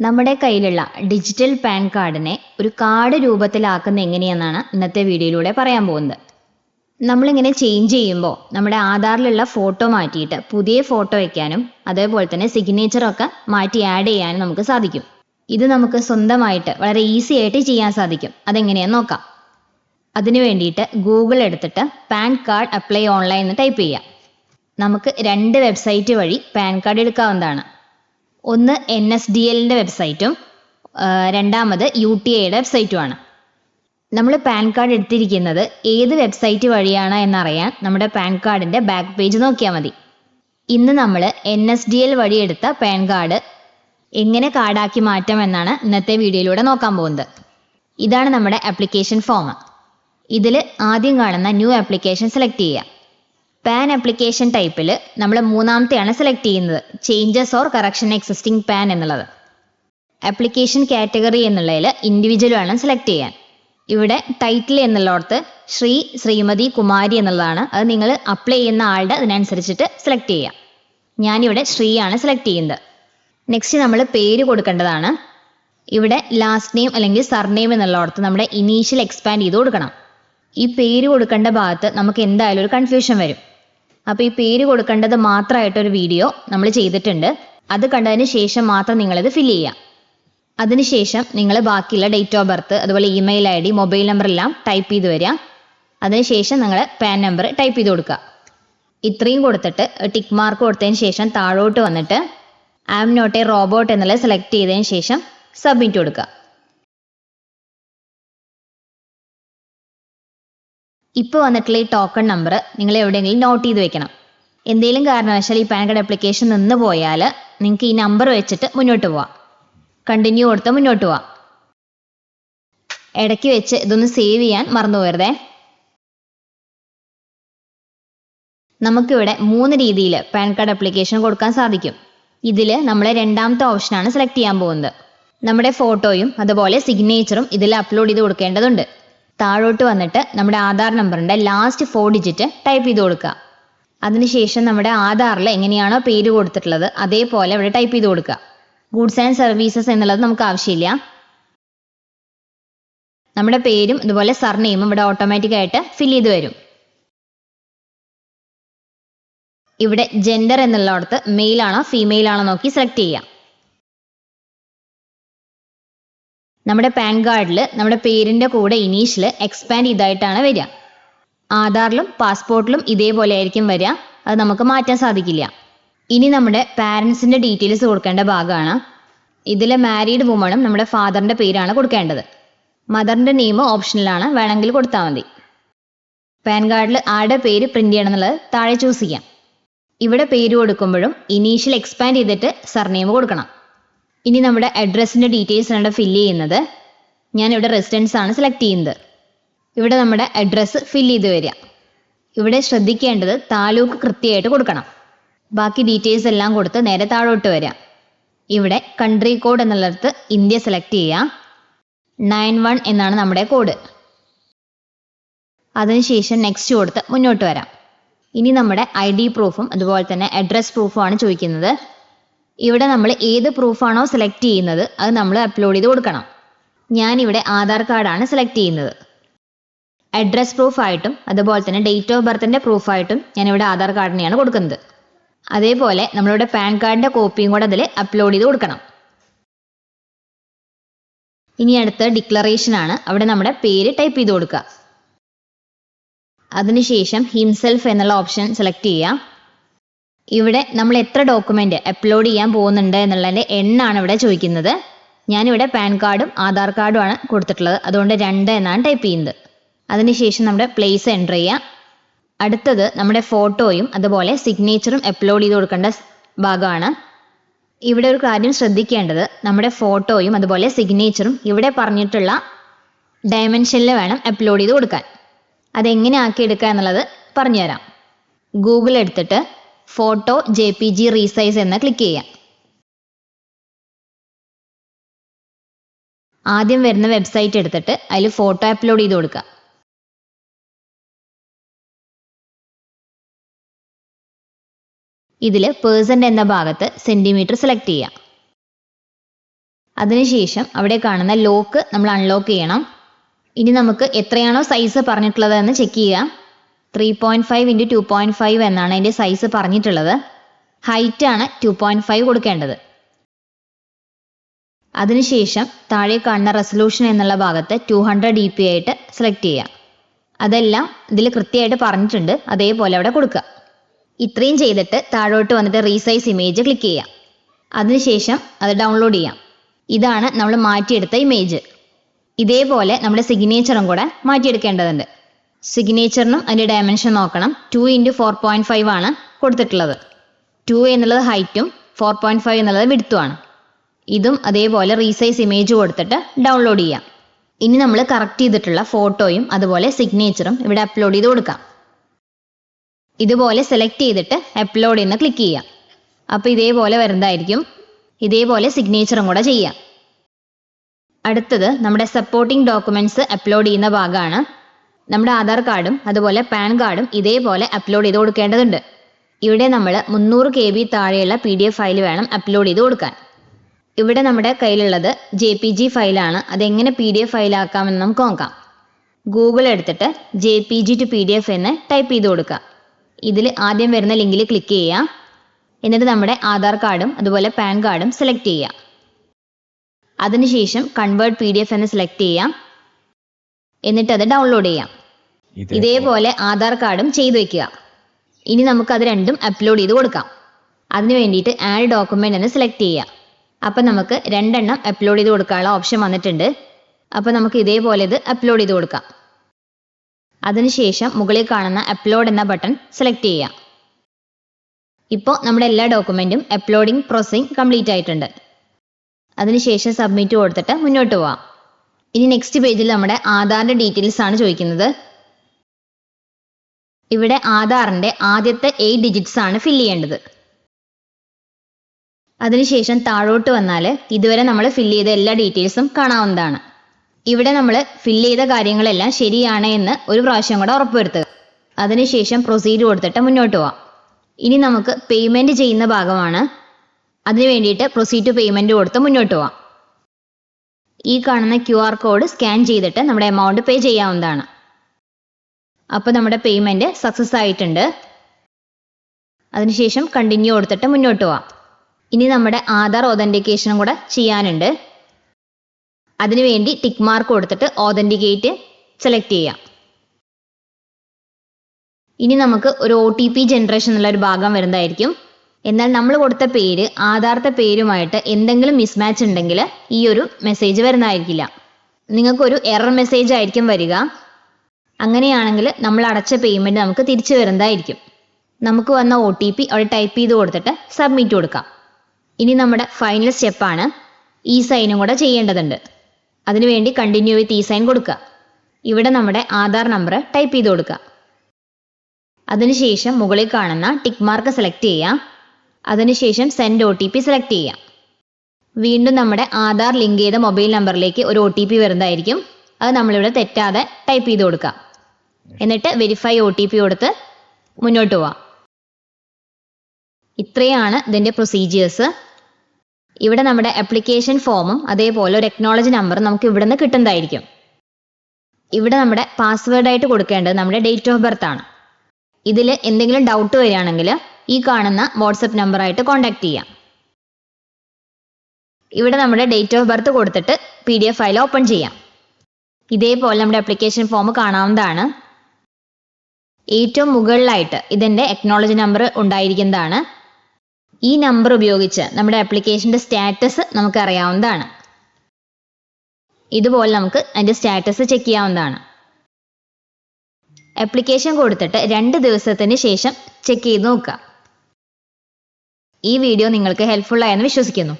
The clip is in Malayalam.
നമ്മുടെ കയ്യിലുള്ള ഡിജിറ്റൽ പാൻ കാർഡിനെ ഒരു കാർഡ് രൂപത്തിലാക്കുന്ന എങ്ങനെയെന്നാണ് ഇന്നത്തെ വീഡിയോയിലൂടെ പറയാൻ പോകുന്നത്. നമ്മളിങ്ങനെ ചേഞ്ച് ചെയ്യുമ്പോൾ നമ്മുടെ ആധാറിലുള്ള ഫോട്ടോ മാറ്റിയിട്ട് പുതിയ ഫോട്ടോ വയ്ക്കാനും അതേപോലെ തന്നെ സിഗ്നേച്ചറൊക്കെ മാറ്റി ആഡ് ചെയ്യാനും നമുക്ക് സാധിക്കും. ഇത് നമുക്ക് സ്വന്തമായിട്ട് വളരെ ഈസി ആയിട്ട് ചെയ്യാൻ സാധിക്കും. അതെങ്ങനെയാന്ന് നോക്കാം. അതിനു വേണ്ടിയിട്ട് ഗൂഗിൾ എടുത്തിട്ട് പാൻ കാർഡ് അപ്ലൈ ഓൺലൈൻ എന്ന് ടൈപ്പ് ചെയ്യാം നമുക്ക് രണ്ട് വെബ്സൈറ്റ് വഴി പാൻ കാർഡ് എടുക്കാവുന്നതാണ്. ഒന്ന് എൻ എസ് ഡി എല്ലിന്റെ വെബ്സൈറ്റും രണ്ടാമത് യു ടി ഐയുടെ വെബ്സൈറ്റുമാണ് നമ്മൾ പാൻ കാർഡ് എടുത്തിരിക്കുന്നത് ഏത് വെബ്സൈറ്റ് വഴിയാണ് എന്നറിയാൻ നമ്മുടെ പാൻ കാർഡിന്റെ ബാക്ക് പേജ് നോക്കിയാൽ മതി. ഇന്ന് നമ്മൾ എൻ എസ് ഡി എൽ വഴി എടുത്ത പാൻ കാർഡ് എങ്ങനെ കാർഡാക്കി മാറ്റാം എന്നാണ് ഇന്നത്തെ വീഡിയോയിലൂടെ നോക്കാൻ പോകുന്നത്. ഇതാണ് നമ്മുടെ ആപ്ലിക്കേഷൻ ഫോം ഇതിൽ ആദ്യം കാണുന്ന ന്യൂ ആപ്ലിക്കേഷൻ സെലക്ട് ചെയ്യുക. പാൻ ആപ്ലിക്കേഷൻ ടൈപ്പിൽ നമ്മൾ മൂന്നാമത്തെയാണ് സെലക്ട് ചെയ്യുന്നത്. Changes or correction existing PAN എന്നുള്ളത്. ആപ്ലിക്കേഷൻ കാറ്റഗറി എന്നുള്ളതിൽ ഇൻഡിവിജ്വൽ വേണം സെലക്ട് ചെയ്യാൻ. ഇവിടെ ടൈറ്റിൽ എന്നുള്ളടത്ത് ശ്രീ ശ്രീമതി കുമാരി എന്നുള്ളതാണ്. അത് നിങ്ങൾ അപ്ലൈ ചെയ്യുന്ന ആളുടെ അതിനനുസരിച്ചിട്ട് സെലക്ട് ചെയ്യാം. ഞാനിവിടെ ശ്രീയാണ് സെലക്ട് ചെയ്യുന്നത്. നെക്സ്റ്റ് നമ്മൾ പേര് കൊടുക്കേണ്ടതാണ്. ഇവിടെ ലാസ്റ്റ് നെയിം അല്ലെങ്കിൽ സർനെയിം എന്നുള്ളടത്ത് നമ്മുടെ ഇനീഷ്യൽ എക്സ്പാൻഡ് ചെയ്ത് കൊടുക്കണം. ഈ പേര് കൊടുക്കേണ്ട ഭാഗത്ത് നമുക്ക് എന്തായാലും ഒരു കൺഫ്യൂഷൻ വരും. അപ്പോൾ ഈ പേര് കൊടുക്കേണ്ടത് മാത്രമായിട്ടൊരു വീഡിയോ നമ്മൾ ചെയ്തിട്ടുണ്ട്. അത് കണ്ടതിന് ശേഷം മാത്രം നിങ്ങളിത് ഫില്ല് ചെയ്യാം അതിനുശേഷം നിങ്ങൾ ബാക്കിയുള്ള ഡേറ്റ് ഓഫ് ബർത്ത് അതുപോലെ email I D mobile number എല്ലാം ടൈപ്പ് ചെയ്ത് വരിക. അതിനുശേഷം നിങ്ങൾ പാൻ നമ്പർ ടൈപ്പ് ചെയ്ത് കൊടുക്കുക. ഇത്രയും കൊടുത്തിട്ട് ടിക്ക് മാർക്ക് കൊടുത്തതിന് ശേഷം താഴോട്ട് വന്നിട്ട് ആം നോട്ട് എ റോബോട്ട് എന്നുള്ളത് സെലക്ട് ചെയ്തതിന് ശേഷം സബ്മിറ്റ് കൊടുക്കുക. ഇപ്പോൾ വന്നിട്ടുള്ള ഈ ടോക്കൺ നമ്പർ നിങ്ങൾ എവിടെയെങ്കിലും നോട്ട് ചെയ്ത് വെക്കണം. എന്തെങ്കിലും കാരണവശാൽ ഈ പാൻ കാർഡ് ആപ്ലിക്കേഷൻ നിന്ന് പോയാൽ നിങ്ങൾക്ക് ഈ നമ്പർ വെച്ചിട്ട് മുന്നോട്ട് പോവാം. കണ്ടിന്യൂ കൊടുത്ത് മുന്നോട്ട് പോവാം. ഇടയ്ക്ക് വെച്ച് ഇതൊന്ന് സേവ് ചെയ്യാൻ മറന്നു പോകരുതേ. നമുക്കിവിടെ മൂന്ന് രീതിയിൽ പാൻ കാർഡ് ആപ്ലിക്കേഷൻ കൊടുക്കാൻ സാധിക്കും. ഇതിൽ നമ്മളെ രണ്ടാമത്തെ ഓപ്ഷനാണ് സെലക്ട് ചെയ്യാൻ പോകുന്നത്. നമ്മുടെ ഫോട്ടോയും അതുപോലെ സിഗ്നേച്ചറും ഇതിൽ അപ്ലോഡ് ചെയ്ത് കൊടുക്കേണ്ടതുണ്ട്. താഴോട്ട് വന്നിട്ട് നമ്മുടെ ആധാർ നമ്പറിന്റെ ലാസ്റ്റ് ഫോർ ഡിജിറ്റ് ടൈപ്പ് ചെയ്ത് കൊടുക്കുക. അതിനുശേഷം നമ്മുടെ ആധാറിൽ എങ്ങനെയാണോ പേര് കൊടുത്തിട്ടുള്ളത് അതേപോലെ ഇവിടെ ടൈപ്പ് ചെയ്ത് കൊടുക്കുക. ഗുഡ്സ് ആൻഡ് സർവീസസ് എന്നുള്ളത് നമുക്ക് ആവശ്യമില്ല. നമ്മുടെ പേരും ഇതുപോലെ സർനെയിമും ഇവിടെ ഓട്ടോമാറ്റിക് ആയിട്ട് ഫിൽ ചെയ്ത് വരും. ഇവിടെ ജെൻഡർ എന്നുള്ളിടത്ത് മെയിൽ ആണോ ഫീമെയിൽ ആണോ നോക്കി സെലക്ട് ചെയ്യാം നമ്മുടെ പാൻ കാർഡിൽ നമ്മുടെ പേരിന്റെ കൂടെ ഇനീഷ്യൽ എക്സ്പാൻഡ് ചെയ്തായിട്ടാണ് വരിക. ആധാറിലും പാസ്പോർട്ടിലും ഇതേപോലെ ആയിരിക്കും വരിക. അത് നമുക്ക് മാറ്റാൻ സാധിക്കില്ല. ഇനി നമ്മുടെ പാരൻസിന്റെ ഡീറ്റെയിൽസ് കൊടുക്കേണ്ട ഭാഗമാണ്. ഇതിലെ മാരീഡ് വുമണും നമ്മുടെ ഫാദറിന്റെ പേരാണ് കൊടുക്കേണ്ടത്. മദറിന്റെ നെയിം ഓപ്ഷനിലാണ് വേണമെങ്കിൽ കൊടുത്താൽ മതി. പാൻ കാർഡിൽ ആരുടെ പേര് പ്രിന്റ് ചെയ്യണം എന്നുള്ളത് താഴെ ചൂസ് ചെയ്യാം. ഇവിടെ പേര് കൊടുക്കുമ്പോഴും ഇനീഷ്യൽ എക്സ്പാൻഡ് ചെയ്തിട്ട് സർനെയിം കൊടുക്കണം. ഇനി നമ്മുടെ അഡ്രസ്സിന്റെ ഡീറ്റെയിൽസ് ആണ് ഫില്ല് ചെയ്യുന്നത്. ഞാൻ ഇവിടെ റെസിഡൻസ് ആണ് സെലക്ട് ചെയ്യുന്നത്. ഇവിടെ നമ്മുടെ അഡ്രസ്സ് ഫില്ല് ചെയ്ത് വരിക. ഇവിടെ ശ്രദ്ധിക്കേണ്ടത് താലൂക്ക് കൃത്യമായിട്ട് കൊടുക്കണം. ബാക്കി ഡീറ്റെയിൽസ് എല്ലാം കൊടുത്ത് നേരെ താഴോട്ട് വരാം ഇവിടെ കൺട്രി കോഡ് എന്നുള്ളിടത്ത് ഇന്ത്യ സെലക്ട് ചെയ്യുക. നയൻ വൺ എന്നാണ് നമ്മുടെ കോഡ് അതിനുശേഷം നെക്സ്റ്റ് കൊടുത്ത് മുന്നോട്ട് വരാം. ഇനി നമ്മുടെ ഐ ഡി പ്രൂഫും അതുപോലെ തന്നെ അഡ്രസ് പ്രൂഫും ആണ് ചോദിക്കുന്നത്. ഇവിടെ നമ്മൾ ഏത് പ്രൂഫാണോ സെലക്ട് ചെയ്യുന്നത് അത് നമ്മൾ അപ്ലോഡ് ചെയ്ത് കൊടുക്കണം. ഞാനിവിടെ ആധാർ കാർഡാണ് സെലക്ട് ചെയ്യുന്നത്. അഡ്രസ് പ്രൂഫായിട്ടും അതുപോലെ തന്നെ ഡേറ്റ് ഓഫ് ബർത്തിന്റെ പ്രൂഫായിട്ടും ഞാനിവിടെ ആധാർ കാർഡിനെയാണ് കൊടുക്കുന്നത്. അതേപോലെ നമ്മളിവിടെ പാൻ കാർഡിന്റെ കോപ്പിയും കൂടെ അതിൽ അപ്ലോഡ് ചെയ്ത് കൊടുക്കണം. ഇനി അടുത്ത ഡിക്ലറേഷൻ ആണ്. അവിടെ നമ്മുടെ പേര് ടൈപ്പ് ചെയ്ത് കൊടുക്കുക. അതിനുശേഷം ഹിംസെൽഫ് എന്നുള്ള ഓപ്ഷൻ സെലക്ട് ചെയ്യുക. ഇവിടെ നമ്മൾ എത്ര ഡോക്യുമെന്റ് അപ്ലോഡ് ചെയ്യാൻ പോകുന്നുണ്ട് എന്നുള്ളതിന്റെ എണ്ണാണ് ഇവിടെ ചോദിക്കുന്നത്. ഞാനിവിടെ പാൻ കാർഡും ആധാർ കാർഡും ആണ് കൊടുത്തിട്ടുള്ളത്. അതുകൊണ്ട് രണ്ട് എന്നാണ് ടൈപ്പ് ചെയ്യുന്നത്. അതിനുശേഷം നമ്മുടെ പ്ലേസ് എന്റർ ചെയ്യാം. അടുത്തത് നമ്മുടെ ഫോട്ടോയും അതുപോലെ സിഗ്നേച്ചറും അപ്ലോഡ് ചെയ്ത് കൊടുക്കേണ്ട ഭാഗമാണ്. ഇവിടെ ഒരു കാര്യം ശ്രദ്ധിക്കേണ്ടത്. നമ്മുടെ ഫോട്ടോയും അതുപോലെ സിഗ്നേച്ചറും ഇവിടെ പറഞ്ഞിട്ടുള്ള ഡയമെൻഷനിൽ വേണം അപ്ലോഡ് ചെയ്ത് കൊടുക്കാൻ. അതെങ്ങനെ ആക്കി എടുക്കുക എന്നുള്ളത് പറഞ്ഞുതരാം. ഗൂഗിൾ എടുത്തിട്ട് photo J P G resize എന്ന് ക്ലിക്ക് ചെയ്യാം. ആദ്യം വരുന്ന വെബ്സൈറ്റ് എടുത്തിട്ട് അതിൽ ഫോട്ടോ അപ്ലോഡ് ചെയ്ത് കൊടുക്കുക. ഇതിൽ പേഴ്സന്റ് എന്ന ഭാഗത്ത് സെന്റിമീറ്റർ സെലക്ട് ചെയ്യാം. അതിനുശേഷം അവിടെ കാണുന്ന ലോക്ക് നമ്മൾ അൺലോക്ക് ചെയ്യണം. ഇനി നമുക്ക് എത്രയാണോ സൈസ് പറഞ്ഞിട്ടുള്ളത് എന്ന് ചെക്ക് ചെയ്യാം. Three point five into two point five എന്നാണ് അതിന്റെ സൈസ് പറഞ്ഞിട്ടുള്ളത്. ഹൈറ്റ് ആണ് ടു പോയിന്റ് ഫൈവ് കൊടുക്കേണ്ടത്. അതിനുശേഷം താഴെ കാണുന്ന റെസൊല്യൂഷൻ എന്നുള്ള ഭാഗത്ത് ടു ഹൺഡ്രഡ് ഡി പി ആയിട്ട് സെലക്ട് ചെയ്യാം. അതെല്ലാം ഇതിൽ കൃത്യമായിട്ട് പറഞ്ഞിട്ടുണ്ട്. അതേപോലെ അവിടെ കൊടുക്കുക. ഇത്രയും ചെയ്തിട്ട് താഴോട്ട് വന്നിട്ട് റീസൈസ് ഇമേജ് ക്ലിക്ക് ചെയ്യാം. അതിനുശേഷം അത് ഡൗൺലോഡ് ചെയ്യാം. ഇതാണ് നമ്മൾ മാറ്റിയെടുത്ത ഇമേജ് ഇതേപോലെ നമ്മുടെ സിഗ്നേച്ചറും കൂടെ മാറ്റിയെടുക്കേണ്ടതുണ്ട്. സിഗ്നേച്ചറിനും അതിന്റെ ഡയമെൻഷൻ നോക്കണം. Two into four point five ആണ് കൊടുത്തിട്ടുള്ളത്. ടു എന്നുള്ളത് ഹൈറ്റും ഫോർ പോയിന്റ് ഫൈവ് എന്നുള്ളത് വിടുത്തുമാണ് ഇതും അതേപോലെ റീസൈസ് ഇമേജ് കൊടുത്തിട്ട് ഡൗൺലോഡ് ചെയ്യാം. ഇനി നമ്മൾ കറക്റ്റ് ചെയ്തിട്ടുള്ള ഫോട്ടോയും അതുപോലെ സിഗ്നേച്ചറും ഇവിടെ അപ്ലോഡ് ചെയ്ത് കൊടുക്കാം. ഇതുപോലെ സെലക്ട് ചെയ്തിട്ട് അപ്ലോഡ് ചെയ്യുന്ന ക്ലിക്ക് ചെയ്യാം. അപ്പോൾ ഇതേപോലെ വരുന്നതായിരിക്കും. ഇതേപോലെ സിഗ്നേച്ചറും കൂടെ ചെയ്യാം. അടുത്തത് നമ്മുടെ സപ്പോർട്ടിംഗ് ഡോക്യുമെന്റ്സ് അപ്ലോഡ് ചെയ്യുന്ന ഭാഗമാണ്. നമ്മുടെ ആധാർ കാർഡും അതുപോലെ പാൻ കാർഡും ഇതേപോലെ അപ്ലോഡ് ചെയ്ത് കൊടുക്കേണ്ടതുണ്ട്. ഇവിടെ നമ്മൾ മുന്നൂറ് കെ ബി താഴെയുള്ള പി ഡി എഫ് ഫയൽ വേണം അപ്ലോഡ് ചെയ്ത് കൊടുക്കാൻ. ഇവിടെ നമ്മുടെ കയ്യിലുള്ളത് ജെ പി ജി ഫയലാണ് അതെങ്ങനെ പി ഡി എഫ് ഫയലാക്കാമെന്ന് നമുക്ക് നോക്കാം. ഗൂഗിൾ എടുത്തിട്ട് J P G to P D F എന്ന് ടൈപ്പ് ചെയ്ത് കൊടുക്കുക. ഇതിൽ ആദ്യം വരുന്ന ലിങ്കിൽ ക്ലിക്ക് ചെയ്യുക. എന്നിട്ട് നമ്മുടെ ആധാർ കാർഡും അതുപോലെ പാൻ കാർഡും സെലക്ട് ചെയ്യുക. അതിനുശേഷം കൺവേർട്ട് പി ഡി എഫ് എന്ന് സെലക്ട് ചെയ്യാം എന്നിട്ട് അത് ഡൗൺലോഡ് ചെയ്യാം. ഇതേപോലെ ആധാർ കാർഡും ചെയ്തു വെക്കുക. ഇനി നമുക്ക് അത് രണ്ടും അപ്ലോഡ് ചെയ്ത് കൊടുക്കാം. അതിന് വേണ്ടിയിട്ട് ആഡ് ഡോക്യുമെന്റ് എന്ന് സെലക്ട് ചെയ്യുക. അപ്പം നമുക്ക് രണ്ടെണ്ണം അപ്ലോഡ് ചെയ്ത് കൊടുക്കാനുള്ള ഓപ്ഷൻ വന്നിട്ടുണ്ട്. അപ്പോൾ നമുക്ക് ഇതേപോലെ ഇത് അപ്ലോഡ് ചെയ്ത് കൊടുക്കാം. അതിനുശേഷം മുകളിൽ കാണുന്ന അപ്ലോഡ് എന്ന ബട്ടൺ സെലക്ട് ചെയ്യുക. ഇപ്പോൾ നമ്മുടെ എല്ലാ ഡോക്യുമെന്റും അപ്ലോഡിംഗ് പ്രോസസ്സിംഗ് കംപ്ലീറ്റ് ആയിട്ടുണ്ട്. അതിനുശേഷം സബ്മിറ്റ് കൊടുത്തിട്ട് മുന്നോട്ട് പോവാം. ഇനി നെക്സ്റ്റ് പേജിൽ നമ്മുടെ ആധാറിന്റെ ഡീറ്റെയിൽസ് ആണ് ചോദിക്കുന്നത്. ഇവിടെ ആധാറിന്റെ ആദ്യത്തെ എയ്റ്റ് ഡിജിറ്റ്സ് ആണ് ഫിൽ ചെയ്യേണ്ടത്. അതിനുശേഷം താഴോട്ട് വന്നാൽ ഇതുവരെ നമ്മൾ ഫില്ല് ചെയ്ത എല്ലാ ഡീറ്റെയിൽസും കാണാവുന്നതാണ്. ഇവിടെ നമ്മൾ ഫില്ല് ചെയ്ത കാര്യങ്ങളെല്ലാം ശരിയാണ് എന്ന് ഒരു പ്രാവശ്യം കൂടെ ഉറപ്പുവരുത്തുക. അതിനുശേഷം പ്രൊസീജിയർ കൊടുത്തിട്ട് മുന്നോട്ട് പോവാം. ഇനി നമുക്ക് പേയ്മെന്റ് ചെയ്യുന്ന ഭാഗമാണ്. അതിനു വേണ്ടിയിട്ട് പ്രൊസീഡ് ടു പേയ്മെന്റ് കൊടുത്ത് മുന്നോട്ട് പോവാം. ഈ കാണുന്ന ക്യു ആർ കോഡ് സ്കാൻ ചെയ്തിട്ട് നമ്മുടെ എമൗണ്ട് പേ ചെയ്യാവുന്നതാണ്. അപ്പോൾ നമ്മുടെ പേയ്മെന്റ് സക്സസ് ആയിട്ടുണ്ട്. അതിനുശേഷം കണ്ടിന്യൂ കൊടുത്തിട്ട് മുന്നോട്ട് പോവാം. ഇനി നമ്മുടെ ആധാർ ഓതന്റിക്കേഷനും കൂടെ ചെയ്യാനുണ്ട്. അതിനുവേണ്ടി ടിക്ക് മാർക്ക് കൊടുത്തിട്ട് ഓതന്റിക്കേറ്റ് സെലക്ട് ചെയ്യാം. ഇനി നമുക്ക് ഒരു ഒ ടി പി ജനറേഷൻ എന്നുള്ള ഒരു ഭാഗം വരുന്നതായിരിക്കും. എന്നാൽ നമ്മൾ കൊടുത്ത പേര് ആധാർത്തെ പേരുമായിട്ട് എന്തെങ്കിലും മിസ്മാച്ച് ഉണ്ടെങ്കിൽ ഈ ഒരു മെസ്സേജ് വരുന്നതായിരിക്കില്ല. നിങ്ങൾക്കൊരു എറർ മെസ്സേജ് ആയിരിക്കും വരിക. അങ്ങനെയാണെങ്കിൽ നമ്മൾ അടച്ച പേയ്മെന്റ് നമുക്ക് തിരിച്ചു വരുന്നതായിരിക്കും. നമുക്ക് വന്ന ഒ ടി പി അവിടെ ടൈപ്പ് ചെയ്ത് കൊടുത്തിട്ട് സബ്മിറ്റ് കൊടുക്കാം. ഇനി നമ്മുടെ ഫൈനൽ സ്റ്റെപ്പാണ് ഇ സൈനും കൂടെ ചെയ്യേണ്ടതുണ്ട്. അതിനുവേണ്ടി കണ്ടിന്യൂ വിത്ത് ഇ സൈൻ കൊടുക്കുക. ഇവിടെ നമ്മുടെ ആധാർ നമ്പർ ടൈപ്പ് ചെയ്ത് കൊടുക്കുക. അതിനുശേഷം മുകളിൽ കാണുന്ന ടിക്ക് മാർക്ക് സെലക്ട് ചെയ്യുക. അതിനുശേഷം send O T P select ചെയ്യാം വീണ്ടും നമ്മുടെ ആധാർ ലിങ്ക് ചെയ്ത മൊബൈൽ നമ്പറിലേക്ക് ഒരു ഒ ടി പി വരുന്നതായിരിക്കും. അത് നമ്മളിവിടെ തെറ്റാതെ ടൈപ്പ് ചെയ്ത് കൊടുക്കാം എന്നിട്ട് വെരിഫൈ ഒ ടി പി കൊടുത്ത് മുന്നോട്ട് പോവാം. ഇത്രയാണ് ഇതിന്റെ പ്രൊസീജിയേഴ്സ് ഇവിടെ നമ്മുടെ അപ്ലിക്കേഷൻ ഫോമും അതേപോലെ ഒരു എക്നോളജി നമ്പറും നമുക്ക് ഇവിടെ നിന്ന് കിട്ടുന്നതായിരിക്കും. ഇവിടെ നമ്മുടെ പാസ്വേഡായിട്ട് കൊടുക്കേണ്ടത് നമ്മുടെ ഡേറ്റ് ഓഫ് ബർത്ത് ആണ്. ഇതിൽ എന്തെങ്കിലും ഡൗട്ട് വരികയാണെങ്കിൽ ഈ കാണുന്ന വാട്സപ്പ് നമ്പറായിട്ട് കോൺടാക്ട് ചെയ്യാം. ഇവിടെ നമ്മുടെ ഡേറ്റ് ഓഫ് ബർത്ത് കൊടുത്തിട്ട് P D F file open ചെയ്യാം. ഇതേപോലെ നമ്മുടെ അപ്ലിക്കേഷൻ ഫോം കാണാവുന്നതാണ്. ഏറ്റവും മുകളിലായിട്ട് ഇതിന്റെ എക്നോളജി നമ്പർ ഉണ്ടായിരിക്കുന്നതാണ്. ഈ നമ്പർ ഉപയോഗിച്ച് നമ്മുടെ ആപ്ലിക്കേഷന്റെ സ്റ്റാറ്റസ് നമുക്ക് അറിയാവുന്നതാണ്. ഇതുപോലെ നമുക്ക് അതിന്റെ സ്റ്റാറ്റസ് ചെക്ക് ചെയ്യാവുന്നതാണ്. ആപ്ലിക്കേഷൻ കൊടുത്തിട്ട് രണ്ട് ദിവസത്തിന് ശേഷം ചെക്ക് ചെയ്ത് നോക്കുക. ഈ വീഡിയോ നിങ്ങൾക്ക് ഹെൽപ്ഫുൾ ആയെന്ന് വിശ്വസിക്കുന്നു.